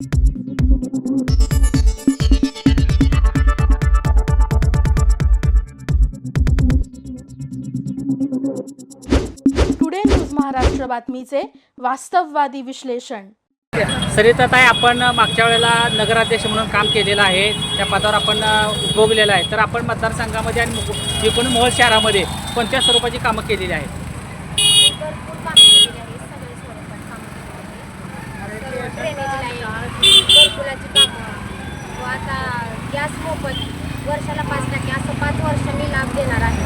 Today news Maharashtra बातमीचे वास्तववादी विश्लेषण. सरिताताई आपण मागच्या वेळेला नगराध्यक्ष म्हणून काम केलेलं आहे. त्या पदावर आपण उपभोगलेलं आहे. तर आपण मतदारसंघामध्ये आणि एकूण मोहोळ शहरामध्ये कोणत्या स्वरूपाची कामं केलेली आहेत भरपूर कामं केलेली आहेत सगळे स्वरूपात कामं केलेली आहेत ड्रेनेज लाईन घरकुलाची कामं व आता गॅस मोफत वर्षाला पाच टक्के. असं पाच वर्ष मी लाभ देणार आहे.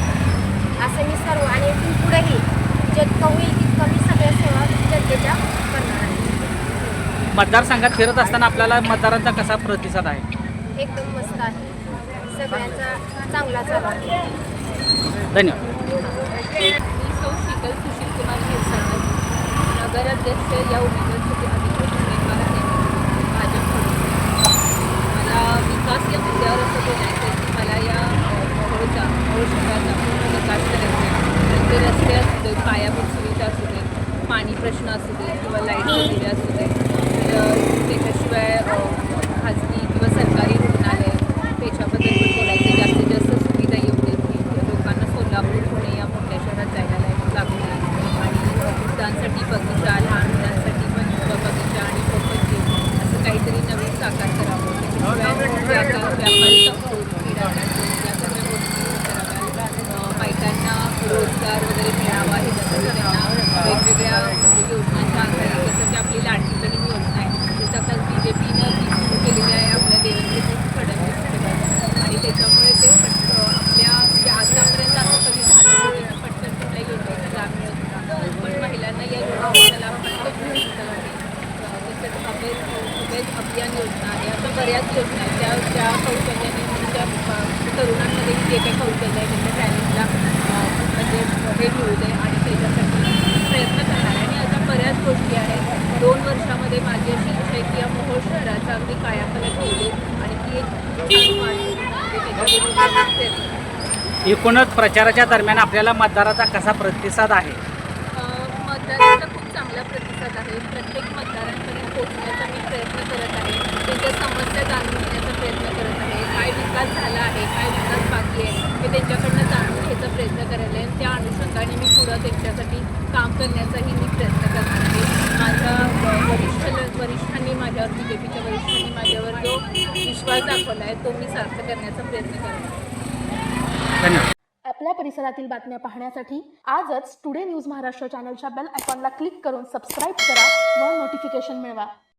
असं मी सर्व आणि इथून पुढेही जितकं होईल तितकं मी सगळ्या सेवा जनतेच्या करणार आहे. मतदारसंघात फिरत असताना आपल्याला मतदारांचा कसा प्रतिसाद आहे? एकदम मस्त आहे. सगळ्यांचा चांगला चालू आहे. धन्यवाद. मी सौ शीतल सुशीलकुमार क्षीरसागर नगराध्यक्ष या उमेदवारीसाठी अधिकृत उमेदवार आहे भाजपकडून मला विकास या मुद्द्यावर असं बोलायचं आहे की मला या अ, मोहोळचा मोहोळ शहराचा पूर्ण विकास करायचा आहे रस्ते रस्ते असू दे पायाभूत सुविधा असू दे पाणी प्रश्न असू दे किंवा लाइट वगैरे असू दे तर त्याच्याशिवाय अ, खाजगी किंवा सरकारी रुग्णालय त्याच्याबद्दल पण बोलायचं आहे. जास्तीत जास्त सुविधा येऊ दे की लोकांना सोलापूर पुणे या मोठ्या शहरात जायला लाग- लागू नये आणि वृद्धांसाठी बगीचा लहान मुलांसाठी पण बगीचा आणि मोफत जीव असं काहीतरी नवीन साकार करावं त्याच्याशिवाय व्यापार व्यापारी संकुल क्रीडा संकुल या सगळ्या गोष्टी कराव्या अं, बायकांना रोजगार वगैरे मिळावा हे जसं त्यांना वेगवेगळ्या योजनांच्या आधारे जसं की आपली लाडकी तरी योजना आहे त्याचा आता बी जे पीनं ती सुरू केलेली आहे आपल्या देवेंद्र फडणवीस आणि त्याच्यामुळे ते आपल्या म्हणजे आतापर्यंत असं कधी झालं नाही की पटकन कुठल्या योजनेचा लाभ मिळत होता पण महिलांना या योजनेचा लाभ पटकन मिळत आहे तसंच अभियान योजना आहे. अशा बऱ्याच योजना त्या त्या कौशल्याने त्या तरुणांमध्ये जे काही कौशल्य आहे त्यांच्या टॅलेंटला म्हणजे हे मिळू दे आणि त्याच्यासाठी प्रयत्न करणार आहे. आणि अशा बऱ्याच गोष्टी आहेत. दोन वर्षामध्ये माझी अशी इच्छा आहे की या मोहोळ शहराचा अगदी कायापालट होऊ दे आणि ती एक प्रयत्न एकूणच प्रचाराच्या दरम्यान आपल्याला मतदाराचा कसा प्रतिसाद आहे? मतदारांचा खूप चांगला प्रतिसाद आहे. प्रत्येक मतदारांपर्यंत पोहोचण्याचा मी प्रयत्न करत आहे त्यांच्या समस्या जाणून घेण्याचा प्रयत्न करत आहे काय विकास झाला आहे काय विकास बाकी आहे हे त्यांच्याकडनं जाणून घ्यायचा प्रयत्न करायला आहे आणि त्या अनुषंगाने मी पुढं त्यांच्यासाठी काम करण्याचाही मी प्रयत्न करणार आहे. माझ्या वरिष्ठ वरिष्ठांनी माझ्यावर बी जे पीच्या वरिष्ठांनी माझ्यावर जो विश्वास दाखवला आहे तो मी सार्थ करण्याचा प्रयत्न करणार धन्यवाद. आपल्या परिसरातील बातम्या पाहण्यासाठी आजच टुडे न्यूज महाराष्ट्र चॅनलच्या बेल आयकॉनला क्लिक करून सबस्क्राईब करा व नोटिफिकेशन मिळवा.